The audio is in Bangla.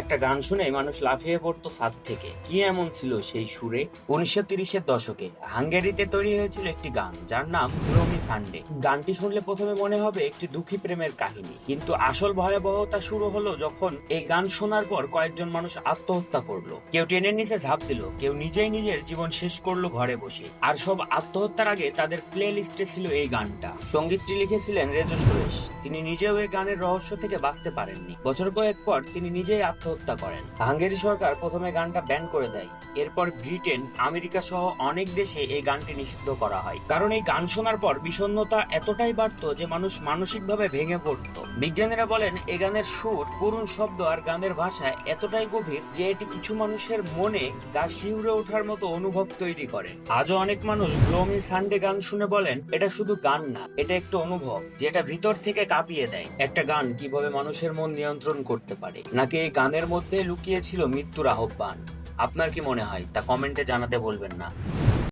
একটা গান শুনে মানুষ লাফিয়ে পড়তো ছাদ থেকে। কি এমন ছিল সেই সুরে? উনিশশো তিরিশের দশকে হাঙ্গেরিতে তৈরি হয়েছিল একটি গান, যার নাম গ্লোমি সানডে। গানটি শুনলে প্রথমে মনে হবে একটি দুঃখী প্রেমের কাহিনী, কিন্তু আসল ভয়াবহতা শুরু হলো যখন এই গান শোনার পর কয়েকজন মানুষ আত্মহত্যা করল। কেউ ট্রেনের নিচে ঝাঁপ দিল, কেউ নিজেই নিজের জীবন শেষ করল ঘরে বসে। আর সব আত্মহত্যার আগে তাদের প্লে লিস্টে ছিল এই গানটা। সঙ্গীতটি লিখেছিলেন রেজো সুরেশ। তিনি নিজেও এই গানের রহস্য থেকে বাঁচতে পারেননি। বছর কয়েক পর তিনি নিজেই আত্মহত্যা করেন। হাঙ্গেরি সরকার প্রথমে গানটা ব্যান করে দেয়। এরপর ব্রিটেন, আমেরিকা সহ অনেক দেশে এই গানটি নিষিদ্ধ করা হয়। কারণ এই গান শোনার পর বিষণ্ণতা এতটাই বাড়তো যে মানুষ মানসিকভাবে ভেঙে পড়তো। বিজ্ঞানীরা বলেন এই গানের সুর করুণ শব্দ আর গানের ভাষা এতটাই গভীর যে এটি কিছু মানুষের মনে গা শিউরে ওঠার মতো অনুভব তৈরি করে। আজও অনেক মানুষ গ্লোমি সানডে গান শুনে বলেন, এটা শুধু গান না, এটা একটা অনুভব, যেটা ভিতর থেকে কাঁপিয়ে দেয়। একটা গান কীভাবে মানুষের মন নিয়ন্ত্রণ করতে পারে? নাকি এই গানের মধ্যে লুকিয়েছিল মৃত্যুর আহ্বান। আপনার কি মনে হয়? তা কমেন্টে জানাতে বলবেন না।